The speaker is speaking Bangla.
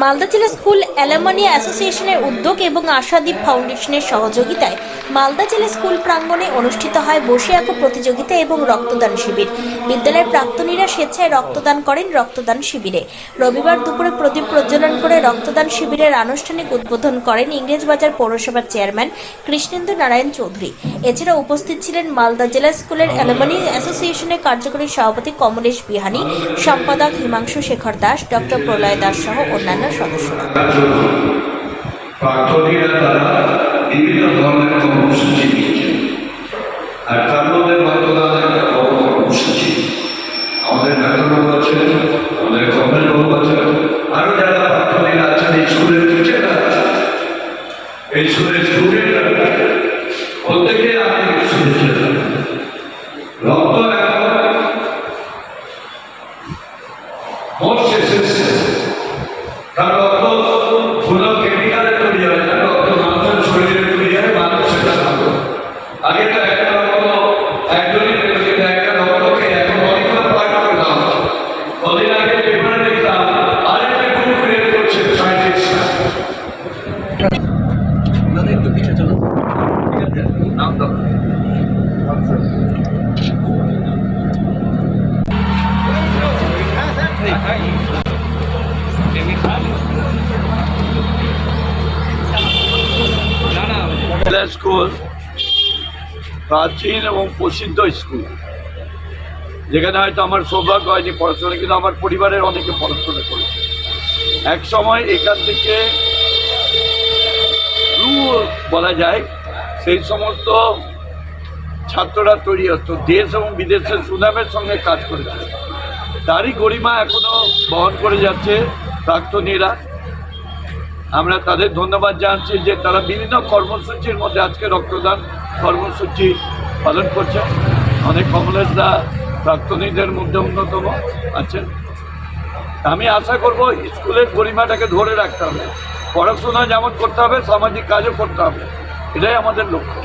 মালদা জেলা স্কুল অ্যালামনি অ্যাসোসিয়েশনের উদ্যোগ এবং আশাদীপ ফাউন্ডেশনের সহযোগিতায় মালদা জেলা স্কুল প্রাঙ্গণে অনুষ্ঠিত হয় বসে আঁকো প্রতিযোগিতা এবং রক্তদান শিবির। বিদ্যালয়ের প্রাক্তনীরা স্বেচ্ছায় রক্তদান করেন রক্তদান শিবিরে। রবিবার দুপুরে প্রদীপ প্রজ্বলন করে রক্তদান শিবিরের আনুষ্ঠানিক উদ্বোধন করেন ইংরেজবাজার পৌরসভার চেয়ারম্যান কৃষ্ণেন্দু নারায়ণ চৌধুরী। এছাড়া উপস্থিত ছিলেন মালদা জেলা স্কুলের অ্যালামনি অ্যাসোসিয়েশনের কার্যকরী সভাপতি কমলেশ বিহানি, সম্পাদক হিমাংশু শেখর দাস, ডক্টর প্রলয় দাস সহ অন্যান্য সদস্যরা। প্রাক্তনীরা তারা বিভিন্ন ধরনের কর্মসূচি নিয়েছেন আর তার মধ্যে রক্তদান একটা বড় কর্মসূচি। আমাদের ডাক্তারবাবু আছেন, আমাদের কমলবাবু আছেন, আরও যারা প্রাক্তনীরা আছেন, এই স্কুলের টিচাররা এই স্কুলের স্টুডেন্টরা প্রত্যেকে আপনি শুনেছেন রক্ত মোস্ট এসেন্সিয়াল কারণ আগে তো একটা রক্ত একজনই কিন্তু একটা রক্তকে এখন অনেকবার পার্ট করে দেওয়া হয় কদিন আগে পেপারে দেখলাম আরেকটা গ্রুপ ক্রিয়েট করছে সায়েন্টিস্টরা দাদা একটু পিছিয়ে চলো। ঠিক আছে নাম দাও। জেলা স্কুল প্রাচীন এবং প্রসিদ্ধ স্কুল। যেখানে হয়তো আমার সৌভাগ্য হয়নি পড়াশোনা, কিন্তু আমার পরিবারের অনেকে পড়াশোনা করেছে। এক সময় এখান থেকে ব্লু যায়, সেই সমস্ত ছাত্ররা তৈরি হতো। দেশ এবং বিদেশের সুনামের সঙ্গে কাজ করেছে। তারই গরিমা এখনও বহন করে যাচ্ছে প্রাক্তনীরা। আমরা তাদের ধন্যবাদ জানাচ্ছি যে তারা বিভিন্ন কর্মসূচির মধ্যে আজকে রক্তদান কর্মসূচি পালন করছে অনেক কমলেশরা প্রাক্তনীদের মধ্যে অন্যতম আছেন। আমি আশা করব স্কুলের গরিমাটাকে ধরে রাখতে হবে। পড়াশোনা যেমন করতে হবে, সামাজিক কাজও করতে হবে। এটাই আমাদের লক্ষ্য।